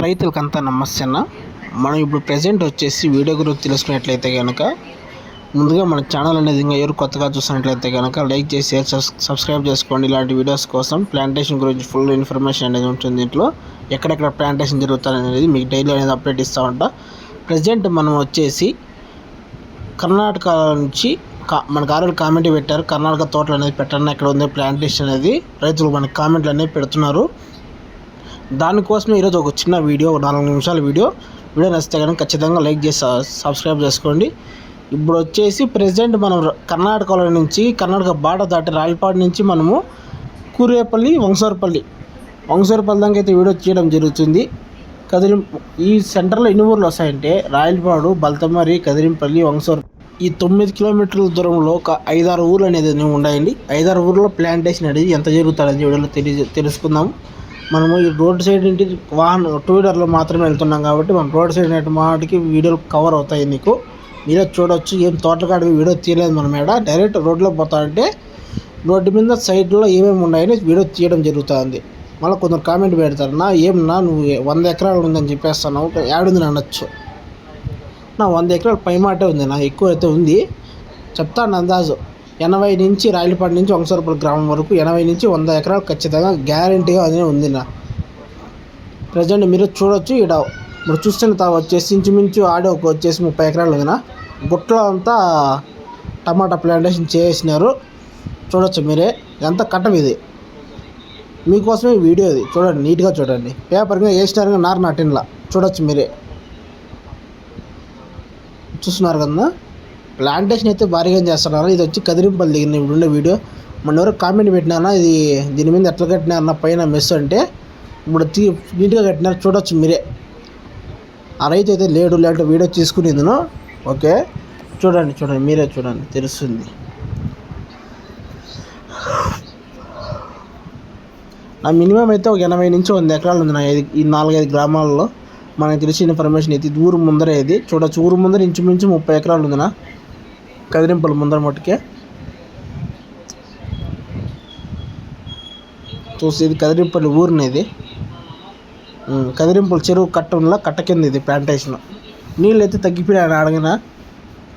రైతులకంతా నమస్తే అన్న మనం ఇప్పుడు ప్రజెంట్ వచ్చేసి వీడియో గురించి తెలుసుకున్నట్లయితే కనుక ముందుగా మన ఛానల్ అనేది ఇంకా ఎవరు కొత్తగా చూసినట్లయితే కనుక లైక్ చేసి షేర్ సబ్స్- సబ్స్క్రైబ్ చేసుకోండి. ఇలాంటి వీడియోస్ కోసం ప్లాంటేషన్ గురించి ఫుల్ ఇన్ఫర్మేషన్ అనేది ఉంటుంది దీంట్లో ఎక్కడెక్కడ ప్లాంటేషన్ జరుగుతుంది అనేది మీకు డైలీ అనేది అప్డేట్ ఇస్తూ ఉంటా. ప్రజెంట్ మనం వచ్చేసి కర్ణాటక నుంచి కా- మనకు ఆల్రెడీ కామెంట్ పెట్టారు. కర్ణాటక తోటలు అనేది పెట్టండి ఎక్కడ ఉంది? ప్లాంటేషన్ అనేది రైతులు మనకి కామెంట్లు అనేవి పెడుతున్నారు. దానికోసమే ఈరోజు ఒక చిన్న వీడియో ఒక నాలుగు నిమిషాల వీడియో. వీడియో నచ్చితే కనుక ఖచ్చితంగా లైక్ చేసి సబ్స్క్రైబ్ చేసుకోండి. ఇప్పుడు వచ్చేసి ప్రెసెంట్ మనం కర్ణాటకలో నుంచి కర్ణాటక బాట దాటి రాయలపాడు నుంచి మనము కూరేపల్లి వంశవరపల్లి వంశవరపల్లి దాకా అయితే వీడియో చేయడం జరుగుతుంది. కదిరి ఈ సెంటర్లో ఎన్ని ఊర్లు వస్తాయంటే రాయలపాడు బల్తమరి కదిరింపల్లి వంశవర ఈ తొమ్మిది కిలోమీటర్ల దూరంలో ఒక ఐదారు ఊర్లు అనేది ఉన్నాయండి ఐదారు ఊర్లో ప్లాంటేషన్ అనేది ఎంత జరుగుతుందని వీడియోలో తెలియ తెలుసుకుందాం. మనము ఈ రోడ్ సైడ్ నుండి వాహనం టూ వీలర్లో మాత్రమే వెళ్తున్నాం కాబట్టి మనం రోడ్ సైడ్ అనే మాటికి వీడియోలు కవర్ అవుతాయి నీకు. మీరే చూడొచ్చు ఏం తోటకాడ వీడియో తీయలేదు మనం ఇక్కడ డైరెక్ట్ రోడ్లో పోతా అంటే రోడ్డు మీద సైడ్లో ఏమేమి ఉన్నాయని వీడియో తీయడం జరుగుతుంది. మళ్ళీ కొందరు కామెంట్ పెడతారు నా ఏమన్నా నువ్వు వంద ఎకరాలు ఉందని చెప్పేస్తున్నావు ఏడుంది నా అనొచ్చు. నా వంద ఎకరాలు పై మాటే ఉంది నా ఎక్కువ అయితే ఉంది. చెప్తాను అందాజు ఎనభై నుంచి రాయలపాడు నుంచి వంశవరపల్లి గ్రామం వరకు ఎనభై నుంచి వంద ఎకరాలు ఖచ్చితంగా గ్యారంటీగా అదే ఉంది నా. ప్రజెంట్ మీరు చూడొచ్చు ఇక్కడ ఇప్పుడు చూస్తున్న తా వచ్చేసి ఇంచుమించు ఆడే ఒక వచ్చేసి ముప్పై ఎకరాలు ఉందినా గుట్లో అంతా టమాటా ప్లాంటేషన్ చేసినారు. చూడొచ్చు మీరే. ఇదంతా కట్టం ఇది? మీకోసమే వీడియో ఇది. చూడండి నీట్గా చూడండి. పేపర్గా వేసినారు నారు నాటిన్లా చూడొచ్చు మీరే. చూస్తున్నారు కదా ప్లాంటేషన్ అయితే భారీగా చేస్తున్నారు? ఇది వచ్చి కదిరింపల్లి దిగిన ఇప్పుడు ఉండే వీడియో. మన ఎవరు కామెంట్ పెట్టినా ఇది దీని మీద ఎట్లా కట్టినారన్న పైన మెస్ అంటే ఇప్పుడు తీ నీట్గా కట్టినారు చూడొచ్చు మీరే. ఆ రైతు అయితే లేడు లేట వీడియో తీసుకునేందును. ఓకే. చూడండి చూడండి మీరే చూడండి తెలుస్తుంది. నా మినిమం అయితే ఒక ఎనభై నుంచి వంద ఎకరాలు ఉంది. నా ఈ నాలుగైదు గ్రామాల్లో. మనకు తెలిసిన ఇన్ఫర్మేషన్ అయితే దూరం ఊరు ముందరే ఇది. చూడొచ్చు ఊరు ముందర ఇంచుమించు ముప్పై ఎకరాలు ఉందినా కదిరింపులు ముందర మట్టుకే చూసి ఇది కదిరింపల్లి ఊరిని ఇది. కదిరింపల్లి చెరువు కట్ట కట్ట కింద ఇది ప్లాంటేషన్ నీళ్ళు అయితే తగ్గిపోయాను అడిగిన.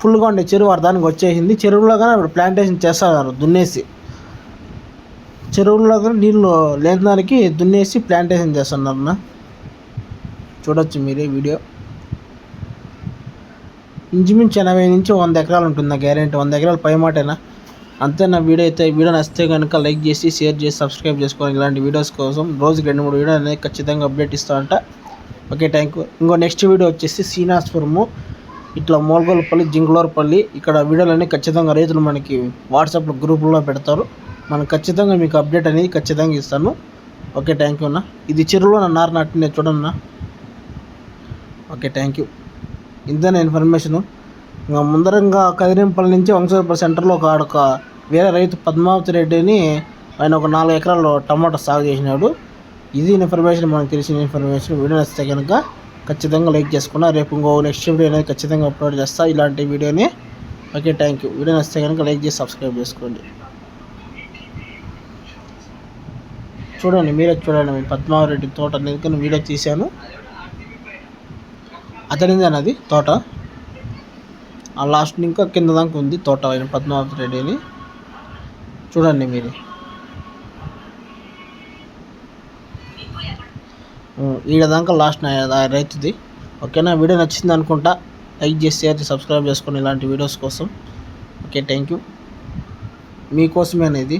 ఫుల్గా ఉండే చెరువు అర్ధానికి వచ్చేసింది. చెరువులో కానీ ఇప్పుడు ప్లాంటేషన్ చేస్తారు దున్నేసి. చెరువుల్లో కానీ నీళ్ళు లేని దానికి దున్నేసి ప్లాంటేషన్ చేస్తున్నారు అన్న. చూడొచ్చు మీరే వీడియో. ఇంచుమించు ఎనభై నుంచి వంద ఎకరాలు ఉంటుంది నా గ్యారెంటీ? వంద ఎకరాలు పై మాటేనా? అంతే నా వీడియో అయితే? వీడియో నచ్చితే కనుక లైక్ చేసి షేర్ చేసి సబ్స్క్రైబ్ చేసుకోవాలి ఇలాంటి వీడియోస్ కోసం. రోజుకి రెండు మూడు వీడియో అనేది ఖచ్చితంగా అప్డేట్ ఇస్తా అంట ఓకే థ్యాంక్ యూ ఇంకో నెక్స్ట్ వీడియో వచ్చేసి శ్రీనివాసపురము. ఇట్లా మోల్గోలపల్లి జింగ్లోర్పల్లి. ఇక్కడ వీడియోలన్నీ ఖచ్చితంగా రైతులు మనకి వాట్సాప్లో గ్రూపుల్లో పెడతారు. మనం ఖచ్చితంగా మీకు అప్డేట్ అనేది ఖచ్చితంగా ఇస్తాను. ఓకే థ్యాంక్ యూ అన్న. ఇది చెరువులో నా నారు నాటిన చూడన్నా. ఓకే థ్యాంక్ యూ ఇంతనే ఇన్ఫర్మేషను ఇంకా ముందరంగా కదిరింపల నుంచి వంశవరపల్లి సెంటర్లో ఒక ఆడొక వేరే రైతు పద్మావతి రెడ్డిని ఆయన ఒక నాలుగు ఎకరాల్లో టమాటా సాగు చేసినాడు. ఇది ఇన్ఫర్మేషన్ మనకు తెలిసిన ఇన్ఫర్మేషన్ వీడియో నచ్చితే కనుక ఖచ్చితంగా లైక్ చేసుకున్నా రేపు ఇంకో నెక్స్ట్ వీడియో అనేది ఖచ్చితంగా అప్లోడ్ చేస్తా. ఇలాంటి వీడియోని. ఓకే థ్యాంక్ యూ వీడియో నచ్చితే కనుక లైక్ చేసి సబ్స్క్రైబ్ చేసుకోండి. చూడండి మీరే చూడండి మీ తోట అనేది కానీ వీడియో తీశాను. అతనిదేనా అది తోట? ఆ లాస్ట్ ఇంకా కింద దాకా ఉంది తోట ఆయన పద్మావతి రెడ్డిని. చూడండి మీరు. ఉం, ఈడ దాకా లాస్ట్ రైతుది. ఓకేనా? వీడియో నచ్చింది అనుకుంటా లైక్ చేసి షేర్ సబ్స్క్రైబ్ చేసుకోండి ఇలాంటి వీడియోస్ కోసం. Okay thank you. మీకోసమే అనేది.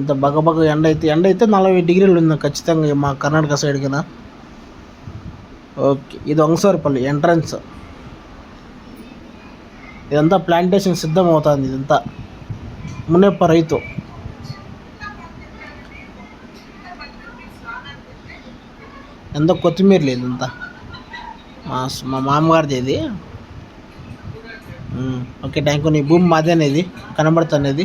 ఇంత బగబగ ఎండ అయితే ఎండ అయితే నలభై డిగ్రీలు ఉంది ఖచ్చితంగా మా కర్ణాటక సైడ్ కదా. ఓకే. ఇది వంగసూరపల్లి ఎంట్రన్స్. ఇదంతా ప్లాంటేషన్ సిద్ధం అవుతుంది ఇదంతా. మునేప్ప రైతు. ఎంత కొత్తిమీర లేదు ఇదంతా మా మా మామగారిది ఇది. ఓకే థ్యాంక్ యూ నీ భూమి మాదే అనేది కనబడుతుంది